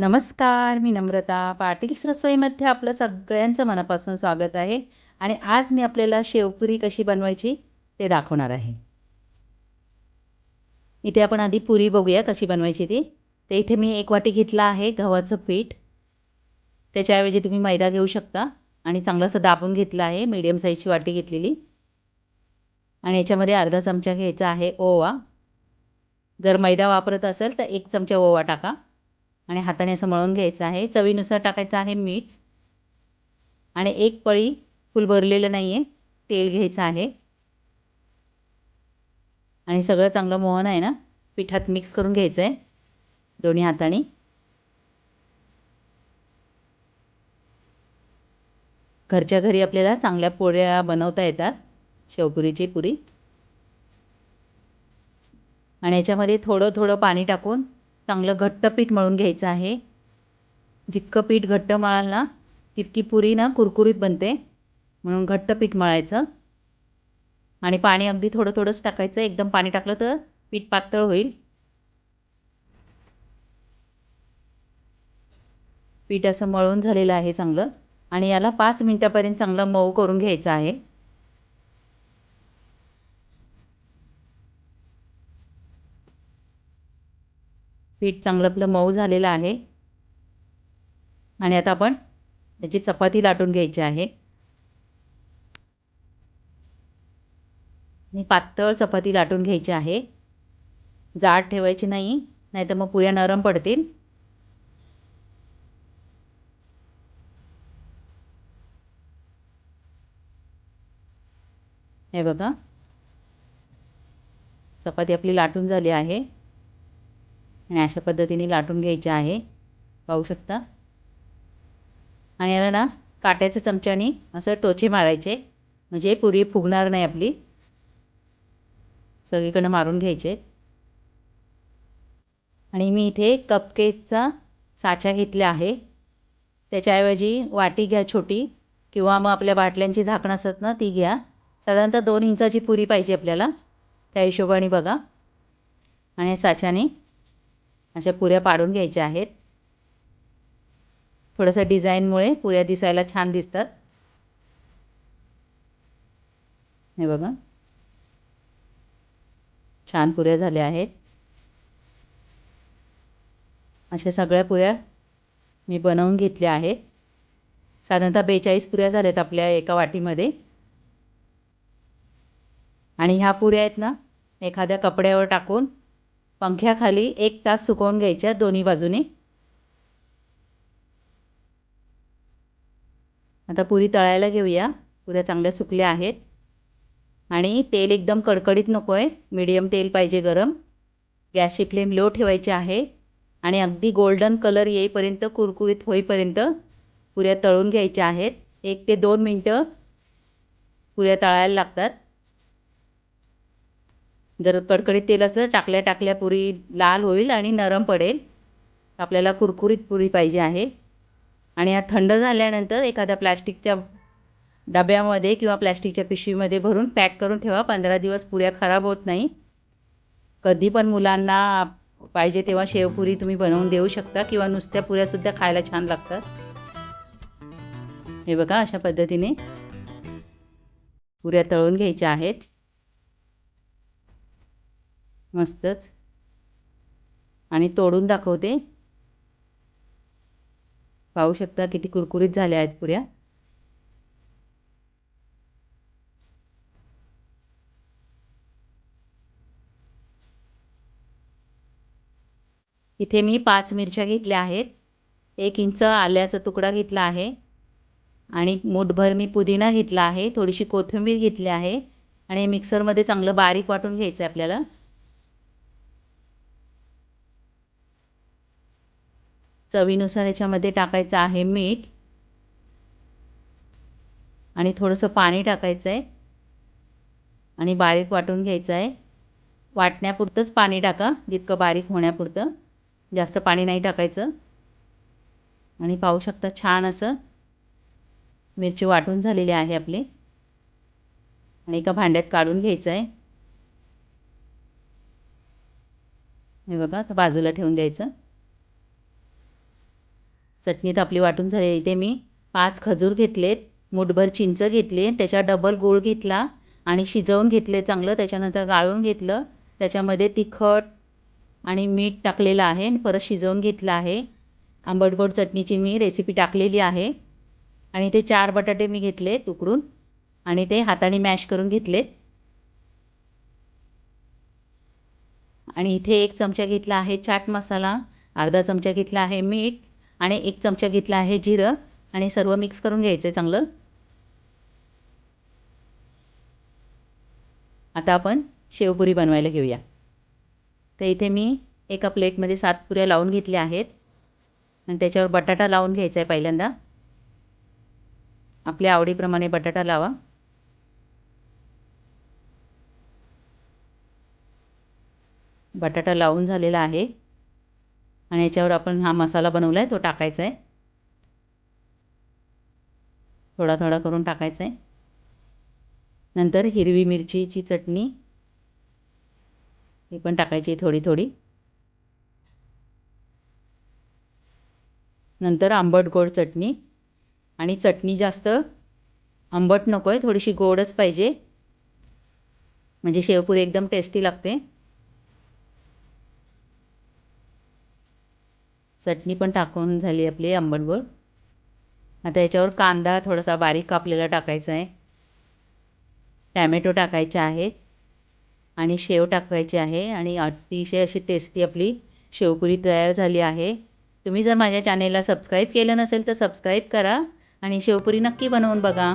नमस्कार मी नम्रता पाटील्स रसोईमध्ये आपलं सगळ्यांचं मनापासून स्वागत आहे आणि आज मी आपल्याला शेवपुरी कशी बनवायची ते दाखवणार आहे. इथे आपण आधी पुरी बघूया कशी बनवायची ती. ते इथे मी एक वाटी घेतला आहे गव्हाचं पीठ. त्याच्याऐवजी तुम्ही मैदा घेऊ शकता आणि चांगलं असं दाबून घेतलं आहे मीडियम साईजची वाटी घेतलेली. आणि याच्यामध्ये अर्धा चमचा घ्यायचा आहे ओवा. जर मैदा वापरत असेल तर एक चमचा ओवा टाका. आणि हाताने असं मळून घ्यायचं आहे. चवीनुसार टाकायचं आहे मीठ. आणि एक पळी फुल भरलेलं नाही आहे तेल घ्यायचं आहे. आणि सगळं चांगलं मोहन आहे ना पिठात मिक्स करून घ्यायचं आहे दोन्ही हाताने. घरच्या घरी आपल्याला चांगल्या पोळ्या बनवता येतात शेवपुरीची पुरी. आणि याच्यामध्ये थोडं थोडं पाणी टाकून चांगलं घट्ट पीठ मळून घ्यायचं आहे. जितकं पीठ घट्ट मळाल ना तितकी पुरी ना कुरकुरीत बनते. म्हणून घट्ट पीठ मळायचं. आणि पाणी अगदी थोडं थोडंच टाकायचं. एकदम पाणी टाकलं तर पीठ पातळ होईल. पीठ असं मळून झालेलं आहे चांगलं. आणि याला पाच मिनटापर्यंत चांगलं मऊ करून घ्यायचं आहे. पीठ चांगलं आपलं मऊ झालेलं आहे. आणि आता आपण त्याची चपाती लाटून घ्यायची आहे. आणि पातळ चपाती लाटून घ्यायची आहे. जाड ठेवायची नाही नाही तर मग पुऱ्या नरम पडतील. हे बघा. चपाती आपली लाटून झाली आहे. आणि अशा पद्धतीने लाटून घ्यायच्या आहे. पाहू शकता. आणि याला ना काट्याच्या चमच्याने असं टोचे मारायचे. म्हणजे पुरी फुगणार नाही आपली. सगळीकडनं मारून घ्यायचे. आणि मी इथे कपकेकचा साचा घेतला आहे. त्याच्याऐवजी वाटी घ्या छोटी किंवा मग आपल्या बाटल्यांची झाकणं असतात ना ती घ्या. साधारणतः दोन इंचाची पुरी पाहिजे आपल्याला. त्या हिशोबाने बघा. आणि साच्याने अशा पुऱ्या पाडून घ्यायच्या आहेत. थोडंसं डिझाईनमुळे पुऱ्या दिसायला छान दिसतात. हे बघा. छान पुऱ्या झाल्या आहेत. अशा सगळ्या पुऱ्या मी बनवून घेतल्या आहेत. साधारणतः बेचाळीस पुऱ्या झाल्यात आपल्या एका वाटीमध्ये. आणि ह्या पुऱ्या आहेत ना एखाद्या कपड्यावर टाकून पंख्याखाली एक तास सुकवून घ्यायच्या दोन्ही बाजूने. आता पुरी तळायला घेऊया. पुऱ्या चांगल्या सुकल्या आहेत. आणि तेल एकदम कडकडीत नको आहे मिडियम तेल पाहिजे गरम. गॅसची फ्लेम लो ठेवायची आहे. आणि अगदी गोल्डन कलर येईपर्यंत कुरकुरीत होईपर्यंत पुऱ्या तळून घ्यायच्या आहेत. एक ते दोन मिनटं पुऱ्या तळायला लागतात. जर कडकडीत तेल असलं टाकल्या टाकल्या पुरी लाल होईल आणि नरम पडेल. आपल्याला कुरकुरीत पुरी पाहिजे आहे. आणि या थंड झाल्यानंतर एखाद्या प्लॅस्टिकच्या डब्यामध्ये किंवा प्लॅस्टिकच्या पिशवीमध्ये भरून पॅक करून ठेवा. पंधरा दिवस पुऱ्या खराब होत नाही. कधी पण मुलांना पाहिजे तेव्हा शेवपुरी तुम्ही बनवून देऊ शकता किंवा नुसत्या पुऱ्यासुद्धा खायला छान लागतात. हे बघा अशा पद्धतीने पुऱ्या तळून घ्यायच्या आहेत. मस्तच. आणि तोडून दाखवते. पाहू शकता किती कुरकुरीत झाल्या आहेत पुऱ्या. इथे मी पाच मिरच्या घेतल्या आहेत. एक इंच आल्याचा तुकडा घेतला आहे. आणि मूठभर मी पुदिना घेतला आहे. थोडीशी कोथिंबीर घेतली आहे. आणि मिक्सरमध्ये चांगलं बारीक वाटून घ्यायचं आहे आपल्याला. चवीनुसार याच्यामध्ये टाकायचं आहे मीठ. आणि थोडंसं पाणी टाकायचं आहे आणि बारीक वाटून घ्यायचं आहे वाटण्यापुरतंच पाणी टाका जितकं बारीक होण्यापुरतं. जास्त पाणी नाही टाकायचं. आणि पाहू शकता छान असं मिरची वाटून झालेली आहे आपली. आणि एका भांड्यात काढून घ्यायचं आहे हे बघा तर बाजूला ठेवून द्यायचं. चटणी तर आपली वाटून झाली इथे मी. पाच खजूर घेतलेत मुठभर चिंच घेतली त्याच्यात डबल गूळ घेतला आणि शिजवून घेतले चांगलं त्याच्यानंतर गाळून घेतलं. त्याच्यामध्ये तिखट आणि मीठ टाकलेलं आहे आणि परत शिजवून घेतलं आहे. आंबट गोड चटणीची मी रेसिपी टाकलेली आहे. आणि ते चार बटाटे मी घेतले तुकडून आणि ते हाताने मॅश करून घेतलेत. आणि इथे एक चमचा घेतला आहे चाट मसाला अर्धा चमचा घेतला आहे मीठ आणि एक चमचा घेतला आहे जिरं आणि सर्व मिक्स करून घ्यायचं आहे चांगलं. आता आपण शेवपुरी बनवायला घेऊया. तर इथे मी एका प्लेटमध्ये सात पुऱ्या लावून घेतल्या आहेत. आणि त्याच्यावर बटाटा लावून घ्यायचा आहे पहिल्यांदा. आपल्या आवडीप्रमाणे बटाटा लावा. बटाटा लावून झालेला आहे. आणि याच्यावर आपण हा मसाला बनवला आहे तो टाकायचा आहे. थोडा थोडा करून टाकायचा आहे. नंतर हिरवी मिरचीची चटणी ही पण टाकायची थोडी थोडी. नंतर आंबट गोड चटणी आणि चटणी जास्त आंबट नको आहे थोडीशी गोडच पाहिजे. म्हणजे शेवपुरी एकदम टेस्टी लागते. चटणी पण टाकून झाली आपली आंबट आता याच्यावर कांदा थोडासा बारीक कापलेला टाकायचा आहे. टॅमॅटो टाकायचे आहेत आणि शेव टाकायची आहे आणि अतिशय अशी टेस्टी आपली शेवपुरी तयार झाली आहे. तुम्ही जर माझ्या चॅनेलला सबस्क्राईब केलं नसेल तर सबस्क्राईब करा आणि शेवपुरी नक्की बनवून बघा.